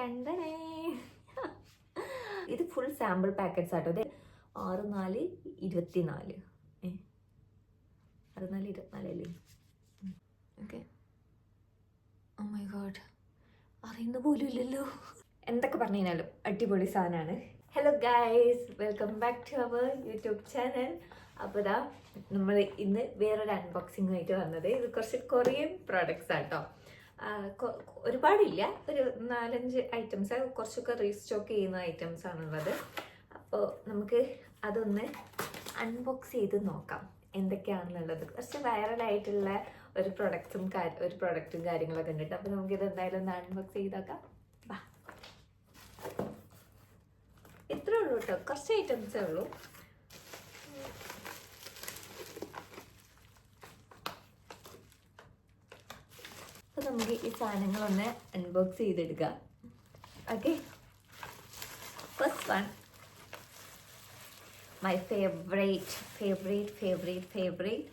കണ്ടനേ. ഇത് full sample packets ആട്ടോ. ഇത് ആറ് നാല് ഇരുപത്തിനാല്. ഏ? ആറ് നാല് ഇരുപത്തിനാല് അല്ലേ ഓക്കെ. ഓ മൈ ഗോഡ് അറിയുന്ന പോലും ഇല്ലല്ലോ. എന്തൊക്കെ പറഞ്ഞു കഴിഞ്ഞാലും അടിപൊളി സാധനമാണ്. Hello guys welcome back to our YouTube channel അപ്പോൾ ഇതാ നമ്മൾ ഇന്ന് വേറൊരു അൺബോക്സിംഗ് ആയിട്ട് വന്നത്. ഇത് കുറച്ച് കൊറിയൻ പ്രോഡക്റ്റ്സ് ആട്ടോ. ഒരുപാടില്ല. ഒരു നാലഞ്ച് ഐറ്റംസ് കുറച്ചൊക്കെ റീസ്റ്റോക്ക് ചെയ്യുന്ന ഐറ്റംസ് ആണുള്ളത്. അപ്പോൾ നമുക്ക് അതൊന്ന് അൺബോക്സ് ചെയ്ത് നോക്കാം. എന്തൊക്കെയാണെന്നുള്ളത്. കുറച്ച് വൈറലായിട്ടുള്ള ഒരു പ്രൊഡക്റ്റും ഒരു പ്രൊഡക്റ്റും കാര്യങ്ങളൊക്കെ ഉണ്ട് അപ്പോൾ നമുക്കിത് എന്തായാലും ഒന്ന് അൺബോക്സ് ചെയ്തോക്കാം വാ. ഇത്രേ ഉള്ളൂ കേട്ടോ. കുറച്ച് ഐറ്റംസേ ഉള്ളൂ. നമുക്ക് ഈ സാധനങ്ങളൊന്ന് അൺബോക്സ് ചെയ്തെടുക്കാം. Okay first one my favourite favourite favourite favourite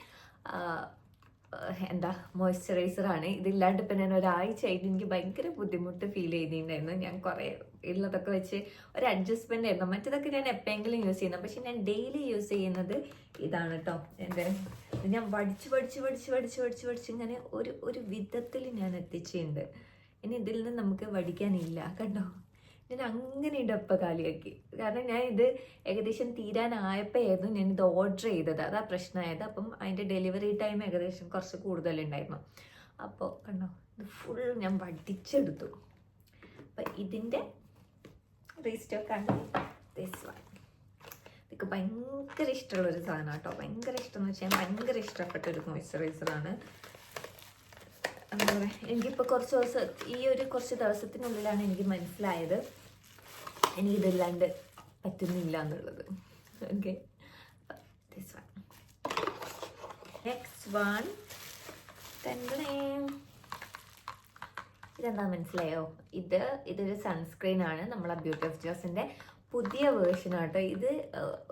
എന്താ മോയ്സ്ചറൈസർ ആണ് ഇതില്ലാണ്ട് ഇപ്പം ഞാൻ ഒരാഴ്ചയായിട്ട് എനിക്ക് ഭയങ്കര ബുദ്ധിമുട്ട് ഫീൽ ചെയ്തിട്ടുണ്ടായിരുന്നു. ഞാൻ കുറേ ഉള്ളതൊക്കെ വെച്ച് ഒരു അഡ്ജസ്റ്റ്മെന്റ് ആയിരുന്നു. മറ്റേതൊക്കെ ഞാൻ എപ്പോഴെങ്കിലും യൂസ് ചെയ്യുന്നത് പക്ഷെ ഞാൻ ഡെയിലി യൂസ് ചെയ്യുന്നത് ഇതാണ് കേട്ടോ എന്റെ ഞാൻ വടിച്ച് പഠിച്ച് പഠിച്ച് പഠിച്ച് പഠിച്ച് പഠിച്ച് ഇങ്ങനെ ഒരു ഒരു വിധത്തിൽ ഞാൻ എത്തിച്ചിട്ടുണ്ട്. ഇനി ഇതിൽ നിന്ന് നമുക്ക് പഠിക്കാനില്ല. കണ്ടോ? ഞാൻ അങ്ങനെ ഇടപ്പ കാലിയാക്കി. കാരണം ഞാൻ ഇത് ഏകദേശം തീരാനായപ്പോഴായിരുന്നു ഞാൻ ഇത് ഓർഡർ ചെയ്തത്. അതാ പ്രശ്നമായത് അപ്പം അതിന്റെ ഡെലിവറി ടൈം ഏകദേശം കുറച്ച് കൂടുതലുണ്ടായിരുന്നു. അപ്പോൾ കണ്ടോ ഇത് ഫുൾ ഞാൻ വടിച്ചെടുത്തു. അപ്പം ഇതിന്റെ റീസ്റ്റോക്കാണ് ദിസ് വൺ ഇതൊക്കെ ഭയങ്കര ഇഷ്ടമുള്ളൊരു സാധനം കേട്ടോ ഭയങ്കര ഇഷ്ടം എന്ന് വെച്ചാൽ ഭയങ്കര ഇഷ്ടപ്പെട്ട ഒരു മോയ്സ്ചറൈസറാണ് എനിക്കിപ്പോൾ കുറച്ച് ദിവസം ഈ ഒരു കുറച്ച് ദിവസത്തിനുള്ളിലാണ് എനിക്ക് മനസ്സിലായത്. എനിക്കിതില്ലാണ്ട് പറ്റുന്നില്ല എന്നുള്ളത്. Okay this one next one ഇതെന്താ മനസ്സിലായോ? ഇത് ഇതൊരു സൺസ്ക്രീൻ ആണ്. നമ്മളെ ബ്യൂട്ടി ഓഫ് ജോസിന്റെ പുതിയ വേർഷൻ ആട്ടോ. ഇത്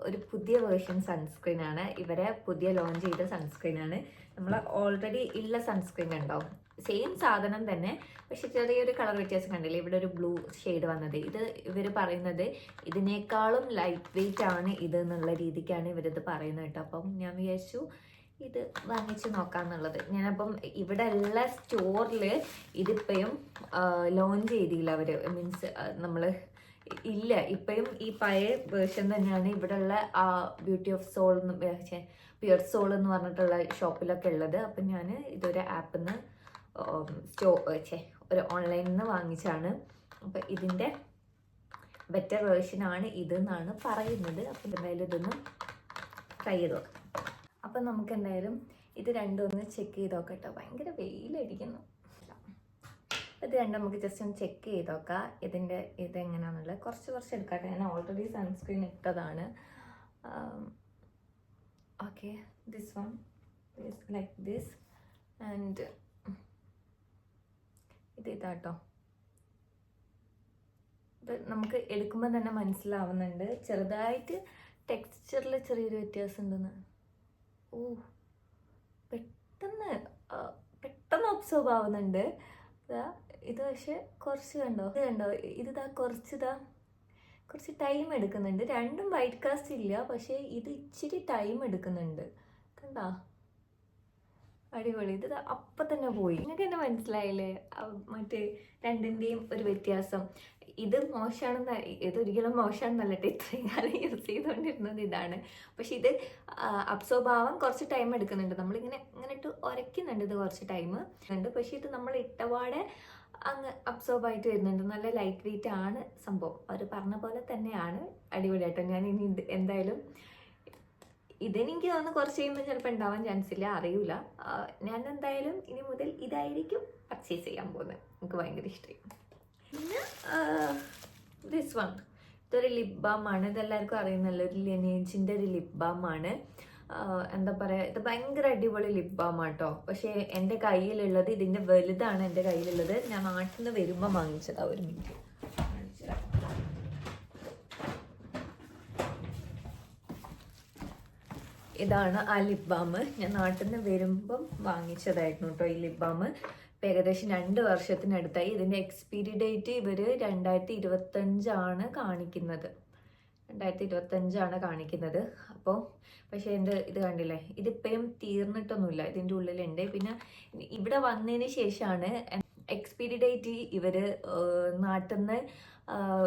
ഒരു പുതിയ വേർഷൻ സൺസ്ക്രീൻ ആണ്. ഇവരെ പുതിയ ലോഞ്ച് ചെയ്ത സൺസ്ക്രീൻ ആണ്. നമ്മൾ ഓൾറെഡി ഉള്ള സൺസ്ക്രീൻ ഉണ്ടോ സെയിം സാധനം തന്നെ പക്ഷെ ചെറിയൊരു കളർ വ്യത്യാസം കണ്ടില്ലേ? ഇവിടെ ഒരു ബ്ലൂ ഷെയ്ഡ് വന്നത്. ഇത് ഇവർ പറയുന്നത് ഇതിനേക്കാളും ലൈറ്റ് വെയിറ്റ് ആണ് ഇത് എന്നുള്ള രീതിക്കാണ് ഇവരിത് പറയുന്നത് കേട്ടോ. അപ്പം ഞാൻ വിചാരിച്ചു ഇത് വാങ്ങിച്ച് നോക്കാന്നുള്ളത്. ഞാനപ്പം ഇവിടെ എല്ലാ സ്റ്റോറിൽ ഇതിപ്പോഴും ലോഞ്ച് ചെയ്തില്ല അവർ മീൻസ് നമ്മൾ ഇല്ല ഇപ്പോഴും ഈ പഴയ വേർഷൻ തന്നെയാണ് ഇവിടെയുള്ള ആ ബ്യൂട്ടി ഓഫ് സോൾ എന്ന് പിയർ സോൾ എന്ന് പറഞ്ഞിട്ടുള്ള ഷോപ്പിലൊക്കെ ഉള്ളത്. അപ്പം ഞാൻ ഇതൊരു ആപ്പിൽ നിന്ന് സ്റ്റോ ചേ ഒരു ഓൺലൈനിൽ നിന്ന് വാങ്ങിച്ചാണ് അപ്പം ഇതിന്റെ ബെറ്റർ വേർഷനാണ് ഇതെന്നാണ് പറയുന്നത്. അപ്പം എന്തായാലും ഇതൊന്ന് ട്രൈ ചെയ്ത് നോക്കാം. അപ്പം നമുക്ക് എന്തായാലും ഇത് രണ്ടും ഒന്ന് ചെക്ക് ചെയ്ത് നോക്കട്ടോ ഭയങ്കര വെയിലടിക്കുന്നു. ഇത് രണ്ടും നമുക്ക് ജസ്റ്റ് ഒന്ന് ചെക്ക് ചെയ്ത് നോക്കാം ഇതിന്റെ ഇത് എങ്ങനെയാണെന്നുള്ളത് കുറച്ച് കുറച്ച് എടുക്കട്ടെ. ഞാൻ ഓൾറെഡി സൺസ്ക്രീൻ ഇട്ടതാണ്. Okay this one like this and ഇത് ഇതാട്ടോ. ഇത് നമുക്ക് എടുക്കുമ്പോൾ തന്നെ മനസ്സിലാവുന്നുണ്ട്. ചെറുതായിട്ട് ടെക്സ്ചറിൽ ചെറിയൊരു വ്യത്യാസം ഉണ്ടെന്ന് ഓ പെട്ടെന്ന് പെട്ടെന്ന് ഒബ്സർവ് ആവുന്നുണ്ട്. ഇത് പക്ഷെ കുറച്ച് കണ്ടോ? ഇത് കണ്ടോ? ഇത് ഇതാ കുറച്ച് ഇതാ കുറച്ച് ടൈം എടുക്കുന്നുണ്ട്. രണ്ടും വൈറ്റ് കാസ്റ്റ് ഇല്ല പക്ഷേ ഇത് ഇച്ചിരി ടൈം എടുക്കുന്നുണ്ട്. കണ്ടാ? അടിപൊളി. ഇത് അപ്പം തന്നെ പോയി. നിങ്ങൾക്ക് എന്നെ മനസ്സിലായില്ലേ? മറ്റേ രണ്ടിന്റെയും ഒരു വ്യത്യാസം. ഇത് മോശമാണെന്ന് ഇതൊരിക്കലും മോശമാണെന്നല്ല ഇത്രയും കാലം യൂസ് ചെയ്തുകൊണ്ടിരുന്നത് ഇതാണ്. പക്ഷെ ഇത് ആവാൻ കുറച്ച് ടൈം എടുക്കുന്നുണ്ട്. നമ്മളിങ്ങനെ ഇങ്ങനെ ഇട്ട് ഉരയ്ക്കുന്നുണ്ട് ഇത് കുറച്ച് ടൈം ഉണ്ട് പക്ഷേ ഇത് നമ്മൾ ഇട്ടപാടെ അങ്ങ് അബ്സോർബ് ആയിട്ട് വരുന്നുണ്ട്. നല്ല ലൈറ്റ് വെയിറ്റ് ആണ് സംഭവം. അവർ പറഞ്ഞ പോലെ തന്നെയാണ് അടിപൊളിയായിട്ടോ. ഞാൻ ഇനി എന്തായാലും ഇതെനിക്ക് തോന്നുന്നു കുറച്ച് കഴിയുമ്പോൾ ചിലപ്പോൾ ഉണ്ടാവാൻ ചാൻസ് ഇല്ല അറിയില്ല ഞാൻ എന്തായാലും ഇനി മുതൽ ഇതായിരിക്കും പർച്ചേസ് ചെയ്യാൻ പോകുന്നത്. എനിക്ക് ഭയങ്കര ഇഷ്ടമായി പിന്നെ ദിസ് വൺ ഇതൊരു ലിപ് ബാം ആണ്. ഇതെല്ലാവർക്കും അറിയുന്നല്ലോ. ഒരു ലിനേജിന്റെ ഒരു ലിപ് ബാം ആണ്. എന്താ പറയുക ഇത് ഭയങ്കര അടിപൊളി ലിപ് ബാം ആട്ടോ. പക്ഷേ എന്റെ കയ്യിലുള്ളത് ഇതിന്റെ വലുതാണ് എന്റെ കയ്യിലുള്ളത്. ഞാൻ നാട്ടിൽ നിന്ന് വരുമ്പോൾ വാങ്ങിച്ചതാണ് ഒരു മിനിറ്റ് ഇതാണ് ആ ലിപ് ബാം ഞാൻ നാട്ടിൽ നിന്ന് വരുമ്പം വാങ്ങിച്ചതായിരുന്നു കേട്ടോ ഈ ലിപ് ബാം ഇപ്പം ഏകദേശം രണ്ട് വർഷത്തിനടുത്തായി. ഇതിന്റെ എക്സ്പീരി ഡേറ്റ് ഇവർ രണ്ടായിരത്തി ഇരുപത്തഞ്ചാണ് കാണിക്കുന്നത്. രണ്ടായിരത്തി ഇരുപത്തഞ്ചാണ് കാണിക്കുന്നത്. അപ്പോൾ പക്ഷേ എന്റെ ഇത് കണ്ടില്ലേ? ഇതിപ്പോഴും തീർന്നിട്ടൊന്നുമില്ല. ഇതിന്റെ ഉള്ളിലുണ്ട്. പിന്നെ ഇവിടെ വന്നതിന് ശേഷമാണ് എക്സ്പീരി ഡേറ്റ് ഇവർ നാട്ടിൽ നിന്ന്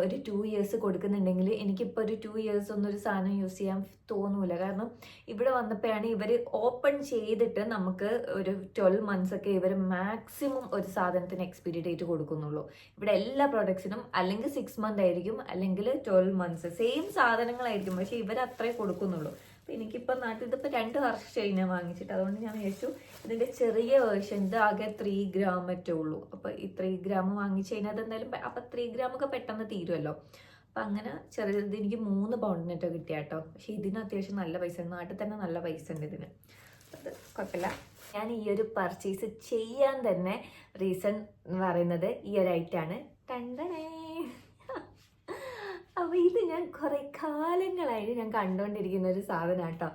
ഒരു ടു ഇയേഴ്സ് കൊടുക്കുന്നുണ്ടെങ്കിൽ എനിക്കിപ്പോൾ ഒരു ടു ഇയേഴ്സ് ഒന്നും ഒരു സാധനം യൂസ് ചെയ്യാൻ തോന്നൂല. കാരണം ഇവിടെ വന്നപ്പോഴാണ് ഇവർ ഓപ്പൺ ചെയ്തിട്ട് നമുക്ക് ഒരു ട്വൽവ് മന്ത്സ് ഒക്കെ ഇവർ മാക്സിമം ഒരു സാധനത്തിന് എക്സ്പീരി ഡേറ്റ് കൊടുക്കുന്നുള്ളൂ. ഇവിടെ എല്ലാ പ്രോഡക്ട്സിനും അല്ലെങ്കിൽ സിക്സ് മന്ത് ആയിരിക്കും അല്ലെങ്കിൽ ട്വൽവ് മന്ത്സ് സെയിം സാധനങ്ങളായിരിക്കും പക്ഷേ ഇവർ അത്രേ കൊടുക്കുന്നുള്ളൂ. എനിക്കിപ്പോൾ നാട്ടിൽ ഇതിപ്പോൾ രണ്ട് വർഷമായി ഞാൻ വാങ്ങിച്ചിട്ട് അതുകൊണ്ട് ഞാൻ വിചാരിച്ചു ഇതിന്റെ ചെറിയ വേർഷൻ ഇത് ആകെ ത്രീ ഗ്രാം മറ്റേ ഉള്ളൂ. അപ്പോൾ ഈ ത്രീ ഗ്രാം വാങ്ങിച്ചു കഴിഞ്ഞാൽ അതെന്തായാലും അപ്പം ത്രീ ഗ്രാം ഒക്കെ പെട്ടെന്ന് തീരുമല്ലോ അപ്പം അങ്ങനെ ചെറിയത് എനിക്ക് മൂന്ന് പൗണ്ടിനൊക്കെ കിട്ടിയ കേട്ടോ പക്ഷേ ഇതിന് അത്യാവശ്യം നല്ല പൈസ ഉണ്ട്. നാട്ടിൽ തന്നെ നല്ല പൈസ ഉണ്ട് ഇതിന്. അത് കുഴപ്പമില്ല ഞാൻ ഈ ഒരു പർച്ചേസ് ചെയ്യാൻ തന്നെ റീസൺ എന്ന് പറയുന്നത് ഈ ഒരു ഐറ്റാണ് ടണ്ടനേ അപ്പോൾ ഇത് ഞാൻ കുറേ കാലങ്ങളായിട്ട് ഞാൻ കണ്ടുകൊണ്ടിരിക്കുന്ന ഒരു സാധനം കേട്ടോ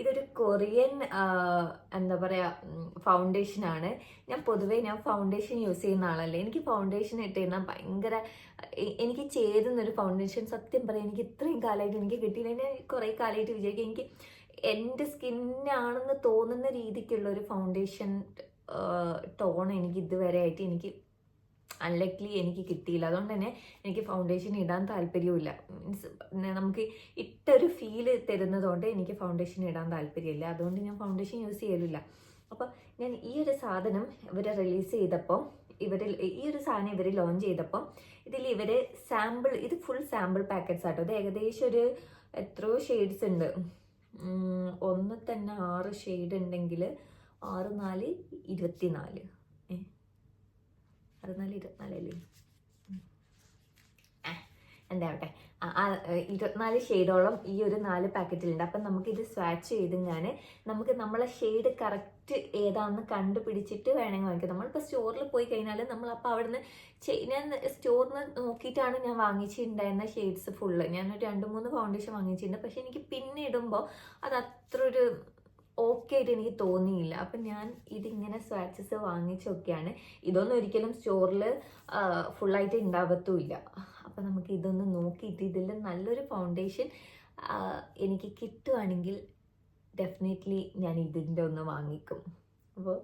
ഇതൊരു കൊറിയൻ എന്താ പറയുക ഫൗണ്ടേഷനാണ് ഞാൻ പൊതുവേ ഞാൻ ഫൗണ്ടേഷൻ യൂസ് ചെയ്യുന്ന ആളല്ലേ. എനിക്ക് ഫൗണ്ടേഷൻ ഇട്ട് കഴിഞ്ഞാൽ ഭയങ്കര എനിക്ക് എനിക്ക് ചേരുന്നൊരു ഫൗണ്ടേഷൻ സത്യം പറയാം എനിക്ക് ഇത്രയും കാലമായിട്ട് എനിക്ക് കിട്ടിയില്ല. ഞാൻ കുറേ കാലമായിട്ട് വിചാരിക്കും എനിക്ക് എന്റെ സ്കിന്നാണെന്ന് തോന്നുന്ന രീതിക്കുള്ള ഒരു ഫൗണ്ടേഷൻ ടോൺ എനിക്ക് ഇതുവരെ ആയിട്ട് എനിക്ക് അൺലൈക്ലി എനിക്ക് കിട്ടിയില്ല. അതുകൊണ്ട് തന്നെ എനിക്ക് ഫൗണ്ടേഷൻ ഇടാൻ താല്പര്യവുമില്ല. മീൻസ് നമുക്ക് ഇട്ടൊരു ഫീൽ തരുന്നതുകൊണ്ട് എനിക്ക് ഫൗണ്ടേഷൻ ഇടാൻ താല്പര്യമില്ല. അതുകൊണ്ട് ഞാൻ ഫൗണ്ടേഷൻ യൂസ് ചെയ്യലില്ല. അപ്പോൾ ഞാൻ ഈ ഒരു സാധനം ഇവർ റിലീസ് ചെയ്തപ്പോൾ ഇവർ ഈ ഒരു സാധനം ഇവർ ലോഞ്ച് ചെയ്തപ്പോൾ ഇതിൽ ഇവർ സാമ്പിൾ ഇത് ഫുൾ സാമ്പിൾ പാക്കറ്റ്സ് ആട്ടോ. ഇത് ഏകദേശം ഒരു എത്രയോ ഷെയ്ഡ്സ് ഉണ്ട്. ഒന്ന് തന്നെ ആറ് ഷെയ്ഡ് ഉണ്ടെങ്കിൽ ആറ് നാല് ഇരുപത്തിനാല്. ഏ ആറ് നാല് ഇരുപത്തിനാലല്ലേ? എന്താവട്ടെ. ഇരുപത്തിനാല് ഷെയ്ഡോളം ഈ ഒരു നാല് പാക്കറ്റിലുണ്ട്. അപ്പം നമുക്കിത് സ്വാച്ച് ചെയ്തെങ്ങാൻ നമുക്ക് നമ്മളെ ഷെയ്ഡ് കറക്റ്റ് ഏതാണെന്ന് കണ്ടുപിടിച്ചിട്ട് വേണമെങ്കിൽ വാങ്ങിക്കാം. നമ്മളിപ്പോൾ സ്റ്റോറിൽ പോയി കഴിഞ്ഞാൽ നമ്മളപ്പോൾ അവിടുന്ന് ഞാൻ സ്റ്റോറിൽ നിന്ന് നോക്കിയിട്ടാണ് ഞാൻ വാങ്ങിച്ചിട്ടുണ്ടായിരുന്ന ഷെയ്ഡ്സ് ഫുള്ള് ഞാനൊരു രണ്ട് മൂന്ന് ഫൗണ്ടേഷൻ വാങ്ങിച്ചിട്ടുണ്ട്. പക്ഷെ എനിക്ക് പിന്നെ ഇടുമ്പോൾ അത് അത്ര ഒരു ഓക്കെ ആയിട്ട് എനിക്ക് തോന്നിയില്ല. അപ്പം ഞാൻ ഇതിങ്ങനെ സ്വാച്ചസ് വാങ്ങിച്ചൊക്കെയാണ്. ഇതൊന്നും ഒരിക്കലും സ്റ്റോറിൽ ഫുള്ളായിട്ട് ഉണ്ടാവത്തുമില്ല അപ്പം നമുക്ക് ഇതൊന്ന് നോക്കിയിട്ട് ഇതിൽ നല്ലൊരു ഫൗണ്ടേഷൻ എനിക്ക് കിട്ടുവാണെങ്കിൽ ഡെഫിനറ്റ്ലി ഞാൻ ഇതിന്റെ ഒന്ന് വാങ്ങിക്കും. അപ്പോൾ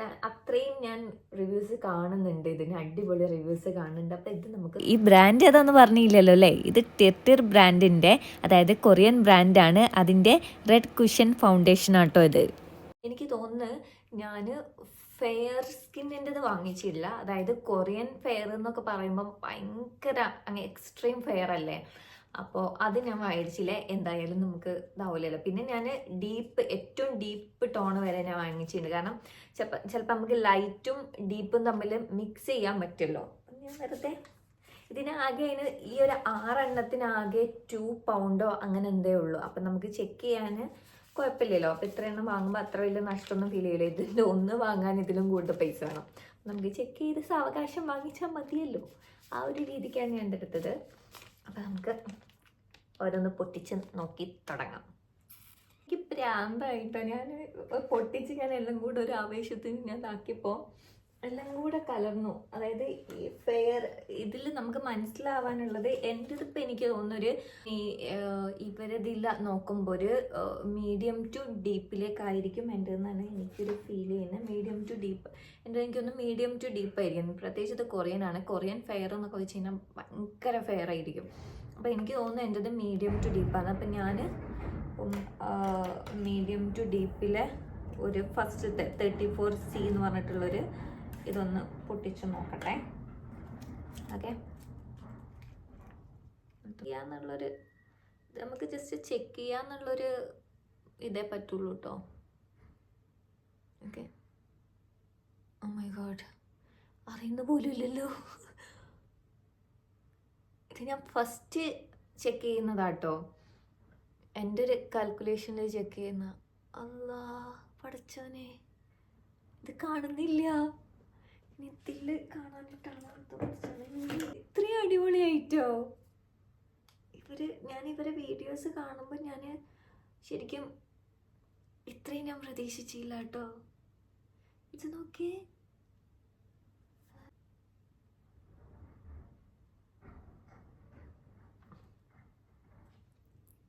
അത്രയും ഞാൻ റിവ്യൂസ് കാണുന്നുണ്ട്. ഇതിന് അടിപൊളി റിവ്യൂസ് കാണുന്നുണ്ട്. അപ്പോൾ ഇത് നമുക്ക് ഈ ബ്രാൻഡ് ഏതാന്ന് പറഞ്ഞില്ലല്ലോ അല്ലേ? ഇത് ടെർട്ടിർ ബ്രാൻഡിന്റെ അതായത് കൊറിയൻ ബ്രാൻഡാണ് അതിന്റെ റെഡ് കുഷൻ ഫൗണ്ടേഷൻ ആട്ടോ ഇത്. എനിക്ക് തോന്നുന്നു ഞാൻ ഫെയർ സ്കിന്നിന്റെത് വാങ്ങിച്ചില്ല. അതായത് കൊറിയൻ ഫെയർ എന്നൊക്കെ പറയുമ്പോൾ ഭയങ്കര അങ്ങ് എക്സ്ട്രീം ഫെയർ അല്ലേ? അപ്പോൾ അത് ഞാൻ വാങ്ങിച്ചില്ല എന്തായാലും നമുക്ക് ഇതാവില്ലല്ലോ പിന്നെ ഞാൻ ഡീപ്പ് ഏറ്റവും ഡീപ്പ് ടോൺ വരെ ഞാൻ വാങ്ങിച്ചിട്ടുണ്ട്. കാരണം ചിലപ്പോൾ ചിലപ്പോൾ നമുക്ക് ലൈറ്റും ഡീപ്പും തമ്മിൽ മിക്സ് ചെയ്യാൻ പറ്റുമല്ലോ. ഞാൻ വെറുതെ ഇതിനാകെ അതിന് ഈ ഒരു ആറെണ്ണത്തിനാകെ ടു പൗണ്ടോ അങ്ങനെ എന്തേ ഉള്ളൂ. അപ്പം നമുക്ക് ചെക്ക് ചെയ്യാൻ കുഴപ്പമില്ലല്ലോ. അപ്പം ഇത്ര എണ്ണം വാങ്ങുമ്പോൾ അത്ര വലിയ നഷ്ടമൊന്നും ഫീൽ ചെയ്യില്ല ഇതിന്റെ ഒന്ന് വാങ്ങാൻ ഇതിലും കൂടുതൽ പൈസ വേണം. നമുക്ക് ചെക്ക് ചെയ്ത് സാവകാശം വാങ്ങിച്ചാൽ മതിയല്ലോ. ആ ഒരു രീതിക്കാണ് ഞാൻ എടുത്തത്. അപ്പം നമുക്ക് ഓരോന്ന് പൊട്ടിച്ച് നോക്കി തുടങ്ങാം. എനിക്ക് പ്രാന്തായിട്ടോ. ഞാൻ പൊട്ടിച്ച് ഞാൻ എല്ലാം കൂടെ ഒരു ആവേശത്തിന് ഞാൻ ഇതാക്കിയപ്പോൾ എല്ലാം കൂടെ കലർന്നു. അതായത് ഈ ഫെയർ ഇതിൽ നമുക്ക് മനസ്സിലാവാനുള്ളത് എന്റെ ഇതിപ്പോൾ എനിക്ക് തോന്നുന്നൊരു ഈ ഇവരതില്ല നോക്കുമ്പോൾ ഒരു മീഡിയം ടു ഡീപ്പിലേക്കായിരിക്കും എന്റെ എന്നാണ് എനിക്കൊരു ഫീൽ ചെയ്യുന്നത്. മീഡിയം ടു ഡീപ്പ് എന്റെ എനിക്കൊന്ന് മീഡിയം ടു ഡീപ്പ് ആയിരിക്കും. പ്രത്യേകിച്ച് ഇത് കൊറിയൻ ആണ്. കൊറിയൻ ഫെയർ എന്നൊക്കെ വെച്ച് കഴിഞ്ഞാൽ ഭയങ്കര ഫെയർ ആയിരിക്കും. അപ്പോൾ എനിക്ക് തോന്നുന്നു എന്റെത് മീഡിയം ടു ഡീപ്പാണ് അപ്പം ഞാൻ മീഡിയം ടു ഡീപ്പിലെ ഒരു ഫസ്റ്റത്തെ തേർട്ടി ഫോർ സി എന്ന് പറഞ്ഞിട്ടുള്ളൊരു ഇതൊന്ന് പൊട്ടിച്ച് നോക്കട്ടെ. ഓക്കെ. ചെയ്യാന്നുള്ളൊരു നമുക്ക് ജസ്റ്റ് ചെക്ക് ചെയ്യാന്നുള്ളൊരു ഇതേ പറ്റുള്ളൂ കേട്ടോ ഓക്കെ. ഓ മൈ ഗോഡ് അറിയുന്ന പോലും ഇല്ലല്ലോ. ഇത് ഞാൻ ഫസ്റ്റ് ചെക്ക് ചെയ്യുന്നതാട്ടോ എന്റെ ഒരു കാൽക്കുലേഷനിൽ ചെക്ക് ചെയ്യുന്ന. അല്ലാ പഠിച്ചവനെ. ഇത് കാണുന്നില്ല. നിത്തിൽ കാണാനിട്ടാണ് ഇത്രയും അടിപൊളിയായിട്ടോ? ഇവർ ഞാൻ ഇവരെ വീഡിയോസ് കാണുമ്പോൾ ഞാൻ ശരിക്കും ഇത്രയും ഞാൻ പ്രതീക്ഷിച്ചില്ല കേട്ടോ. ഇത് നോക്കിയേ.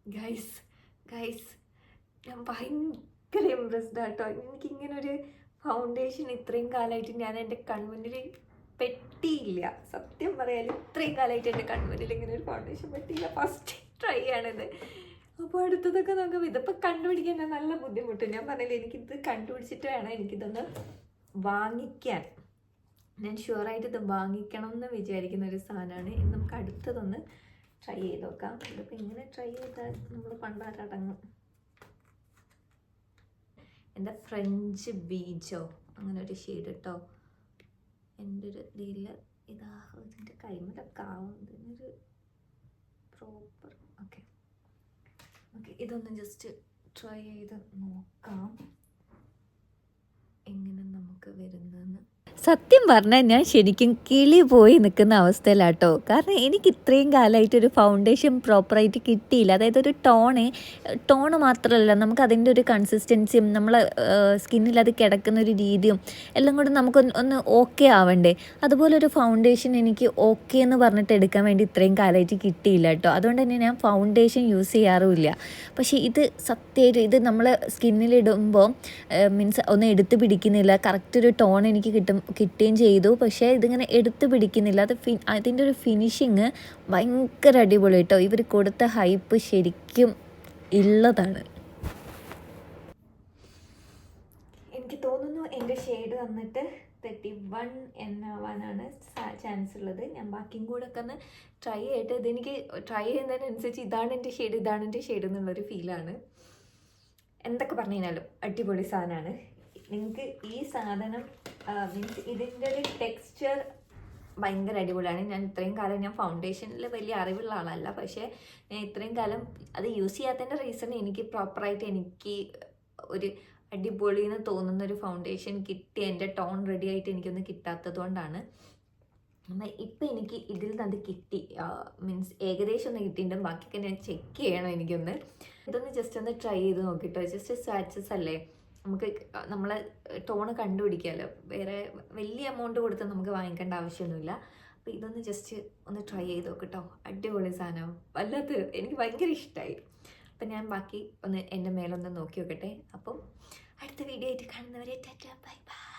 ഗൈസ് ഗൈസ് ഞാൻ ഭയങ്കര ഇമ്പ്രസ്ഡ് ആട്ടോ എനിക്കിങ്ങനൊരു ഫൗണ്ടേഷൻ ഇത്രയും കാലമായിട്ട് ഞാൻ എന്റെ കൺമുന്നിൽ പെട്ടിയില്ല. സത്യം പറയാൻ ഇത്രയും കാലമായിട്ട് എന്റെ കൺമുന്നിൽ ഇങ്ങനെ ഒരു ഫൗണ്ടേഷൻ പെട്ടിയില്ല. ഫസ്റ്റ് ട്രൈ ആണിത്. അപ്പോൾ അടുത്തതൊക്കെ നമുക്ക് ഇതിപ്പോൾ കണ്ടുപിടിക്കാൻ നല്ല ബുദ്ധിമുട്ട്. ഞാൻ പറഞ്ഞില്ല എനിക്കിത് കണ്ടുപിടിച്ചിട്ട് വേണം എനിക്കിതൊന്ന് വാങ്ങിക്കാൻ. ഞാൻ ഷുവറായിട്ട് ഇത് വാങ്ങിക്കണം എന്ന് വിചാരിക്കുന്ന ഒരു സാധനമാണ്. ഇനി നമുക്ക് അടുത്തതൊന്ന് ട്രൈ ചെയ്ത് നോക്കാം. ഇതിപ്പോൾ ഇങ്ങനെ ട്രൈ ചെയ്താൽ നമ്മൾ പണ്ടാരടങ്ങും. എന്റെ ഫ്രഞ്ച് ബീജോ അങ്ങനെ ഒരു ഷെയ്ഡ് കേട്ടോ എന്റെ ഒരു ഇതിൽ ഇതാ ഇതിന്റെ കൈമലൊക്കെ ആവും ഇതിനൊരു പ്രോപ്പർ ഓക്കെ ഓക്കെ ഇതൊന്ന് ജസ്റ്റ് ട്രൈ ചെയ്ത് നോക്കാം. എങ്ങനെ നമുക്ക് വരുന്നതെന്ന്. സത്യം പറഞ്ഞാൽ ഞാൻ ശരിക്കും കിളി പോയി നിൽക്കുന്ന അവസ്ഥയിലാട്ടോ. കാരണം എനിക്ക് ഇത്രയും കാലമായിട്ട് ഒരു ഫൗണ്ടേഷൻ പ്രോപ്പറായിട്ട് കിട്ടിയില്ല. അതായത് ഒരു ടോണ് ടോണ് മാത്രമല്ല നമുക്ക് അതിന്റെ ഒരു കൺസിസ്റ്റൻസിയും നമ്മളെ സ്കിന്നിൽ അത് കിടക്കുന്ന ഒരു രീതിയും എല്ലാം കൂടെ നമുക്ക് ഒന്ന് ഓക്കെ ആവണ്ടേ. അതുപോലെ ഒരു ഫൗണ്ടേഷൻ എനിക്ക് ഓക്കെ എന്ന് പറഞ്ഞിട്ട് എടുക്കാൻ വേണ്ടി ഇത്രയും കാലമായിട്ട് കിട്ടിയില്ല കേട്ടോ. അതുകൊണ്ട് തന്നെ ഞാൻ ഫൗണ്ടേഷൻ യൂസ് ചെയ്യാറുമില്ല. പക്ഷേ ഇത് സത്യമായിട്ട് ഇത് നമ്മൾ സ്കിന്നിലിടുമ്പോൾ മീൻസ് ഒന്നും എടുത്ത് പിടിക്കുന്നില്ല. കറക്റ്റ് ഒരു ടോൺ എനിക്ക് കിട്ടും കിട്ടുകയും ചെയ്തു. പക്ഷേ ഇതിങ്ങനെ എടുത്തു പിടിക്കുന്നില്ല. അത് ഫി അതിന്റെ ഒരു ഫിനിഷിങ് ഭയങ്കര അടിപൊളി കേട്ടോ. ഇവർ കൊടുത്ത ഹൈപ്പ് ശരിക്കും ഉള്ളതാണ്. എനിക്ക് തോന്നുന്നു എന്റെ ഷെയ്ഡ് വന്നിട്ട് തേർട്ടി വൺ എന്നാവാനാണ് ചാൻസ് ഉള്ളത്. ഞാൻ ബാക്കിയും കൂടെ ഒക്കെ ഒന്ന് ട്രൈ ചെയ്തിട്ട് ഇതെനിക്ക് ട്രൈ ചെയ്യുന്നതിനനുസരിച്ച് ഇതാണ് എന്റെ ഷെയ്ഡ് ഇതാണ് എന്റെ ഷെയ്ഡ് എന്നുള്ളൊരു ഫീലാണ് എന്തൊക്കെ പറഞ്ഞു കഴിഞ്ഞാലും അടിപൊളി സാധനമാണ്. നിങ്ങൾക്ക് ഈ സാധനം മീൻസ് ഇതിന്റെ ഒരു ടെക്സ്ചർ ഭയങ്കര അടിപൊളിയാണ്. ഞാൻ ഇത്രയും കാലം ഞാൻ ഫൗണ്ടേഷനിൽ വലിയ അറിവുള്ള ആളല്ല. പക്ഷേ ഞാൻ ഇത്രയും കാലം അത് യൂസ് ചെയ്യാത്തതിന്റെ റീസൺ എനിക്ക് പ്രോപ്പറായിട്ട് എനിക്ക് ഒരു അടിപൊളി എന്ന് തോന്നുന്ന ഒരു ഫൗണ്ടേഷൻ കിട്ടി എന്റെ ടോൺ റെഡി ആയിട്ട് എനിക്കൊന്ന് കിട്ടാത്തത് കൊണ്ടാണ്. അപ്പം ഇപ്പം എനിക്ക് ഇതിൽ നിന്ന് അത് കിട്ടി. മീൻസ് ഏകദേശം ഒന്ന് കിട്ടിയിട്ടുണ്ട് ബാക്കിയൊക്കെ ഞാൻ ചെക്ക് ചെയ്യണം എനിക്കൊന്ന്. ഇതൊന്ന് ജസ്റ്റ് ഒന്ന് ട്രൈ ചെയ്ത് നോക്കിട്ടോ. ജസ്റ്റ് സ്വാച്ചസ് അല്ലേ? നമുക്ക് നമ്മളെ ടോണ് കണ്ടുപിടിക്കാമല്ലോ വേറെ വലിയ എമൗണ്ട് കൊടുത്ത് നമുക്ക് വാങ്ങിക്കേണ്ട ആവശ്യമൊന്നുമില്ല. അപ്പോൾ ഇതൊന്ന് ജസ്റ്റ് ഒന്ന് ട്രൈ ചെയ്ത് നോക്കട്ടോ അടിപൊളി സാധനം. വല്ലാത്ത എനിക്ക് ഭയങ്കര ഇഷ്ടമായി അപ്പം ഞാൻ ബാക്കി ഒന്ന് എന്റെ മേലൊന്ന് നോക്കി നോക്കട്ടെ. അപ്പം അടുത്ത വീഡിയോ ആയിട്ട് കാണുന്നവരെ ടാറ്റ ബൈ ബൈ.